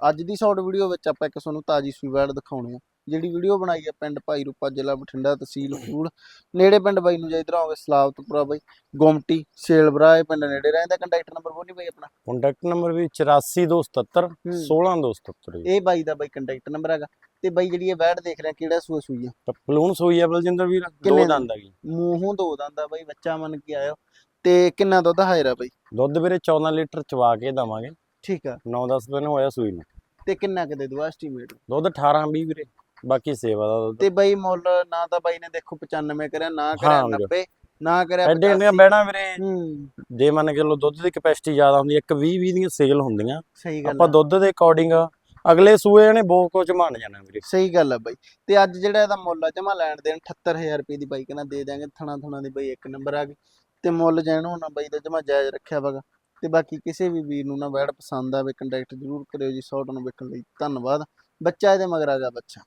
ਅੱਜ ਦੀ short video ਵਿੱਚ ਆਪਾਂ ਇੱਕ ਤੁਹਾਨੂੰ ਤਾਜੀ ਸੂਈ ਵੈੜ ਦਿਖਾਉਣੀ ਆ ਜਿਹੜੀ ਵੀਡੀਓ ਬਣਾਈ ਆ ਪਿੰਡ ਭਾਈ ਰੂਪਾ ਜ਼ਿਲ੍ਹਾ ਬਠਿੰਡਾ ਤਹਿਸੀਲ ਫੂਲ ਨੇੜੇ ਪਿੰਡ ਬਾਈ ਨੂੰ ਜਾਈਦਰ ਹੋਵੇ ਸਲਾਵਤਪੁਰਾ ਬਾਈ ਗੋਮਟੀ ਸੇਲਬਰਾ ਇਹ ਪਿੰਡ ਨੇੜੇ ਰਹਿੰਦਾ ਕੰਟੈਕਟ ਨੰਬਰ ਬੋਲੀ ਬਾਈ ਆਪਣਾ? ਕੰਟੈਕਟ ਨੰਬਰ ਵੀ 8427 ਹੂੰ। 16277 ਜੀ। ਇਹ ਬਾਈ ਦਾ ਬਾਈ ਕੰਟੈਕਟ ਨੰਬਰ ਹੈਗਾ ਤੇ ਬਾਈ ਜਿਹੜੀ ਇਹ ਵੈੜ ਦੇਖ ਰਿਹਾ ਕਿਹੜਾ ਸੂਆ ਸੂਈ ਆ? ਤਾਂ ਪਲੂਣ ਸੋਈ ਆ ਬਲਜਿੰਦਰ ਵੀਰ ਦੋ ਦੰਦ ਆ ਗਈ ਮੂੰਹੋਂ ਦੋ ਦੰਦਾ ਬਾਈ ਬੱਚਾ ਮੰਨ ਕੇ ਆਇਓ ਤੇ ਕਿੰਨਾ ਦੁੱਧ ਹਾਇਰਾ ਬਾਈ? ਦੁੱਧ ਵੀਰੇ 14 ਲੀਟਰ ਚਵਾ ਕੇ ਦਵਾਂਗੇ। ਠੀਕ ਆ। 9-10 ਦਿਨ ਹੋਇਆ ਸੂਈ ਨੂੰ। ਤੇ ਕਿੰਨਾ ਕੁ ਦੇ ਦੂ ਐਸਟੀਮੇਟ ਦੁੱਧ 18-20 ਵੀਰੇ ਬਾਕੀ ਸੇਵਾ ਦਾ ਦੁੱਧ। ਤੇ ਬਾਈ ਮੁੱਲ ਨਾ ਤਾਂ ਬਾਈ ਨੇ ਦੇਖੋ 95 ਕਰਿਆ ਨਾ ਕਰਿਆ ਹਾਂ ਵੀਰੇ। 90 ਨਾ ਕਰਿਆ ਐਡੇ 85 ਬੈਣਾ ਵੀਰੇ। ਜੇ ਮੰਨ ਕੇ ਲੋ ਦੁੱਧ ਦੀ ਕਪੈਸਿਟੀ ਜ਼ਿਆਦਾ ਹੁੰਦੀ ਹੈ ਇੱਕ 20-20 ਦੀਆਂ ਸੇਲ ਹੁੰਦੀਆਂ। ਸਹੀ ਗੱਲ ਆਪਾਂ ਦੁੱਧ ਦੇ ਅਕੋਰਡਿੰਗ ਅਗਲੇ ਸੂਏ ਨੇ ਬਹੁਤ ਕੁਝ ਮੰਨ ਜਾਣਾ ਵੀਰੇ। ਸਹੀ ਗੱਲ ਆ ਬਾਈ। ਤੇ ਅੱਜ ਜਿਹੜਾ ਇਹਦਾ ਮੁੱਲ ਆ ਜਮਾ ਲੈਣ ਦੇਣ 78000 ਰੁਪਏ ਦੀ ਬਾਈ ਕਹਿੰਦਾ ਦੇ ਦਿਆਂਗੇ ਥਣਾ ਥਣਾ ਦੀ ਬਾਈ ਇੱਕ ਨੰਬਰ ਆ ਗਈ। ਤੇ ਮੁੱਲ ਜੈਨ ਹੋਣਾ ਬਾਈ ਦਾ ਜਮਾ ਜਾਇਜ਼ ਰੱਖਿਆ ਵਗਾ ਤੇ ਬਾਕੀ ਕਿਸੇ ਵੀ ਵੀਰ ਨੂੰ ਨਾ ਵੈੜ ਪਸੰਦ ਆਵੇ ਕੰਟੈਕਟ ਜ਼ਰੂਰ ਕਰਿਓ ਜੀ ਸ਼ਾਰਟ ਨੂੰ ਵੇਖਣ ਲਈ ਧੰਨਵਾਦ। ਬੱਚਾ ਇਹਦੇ ਮਗਰ ਆ ਗਿਆ ਬੱਚਾ।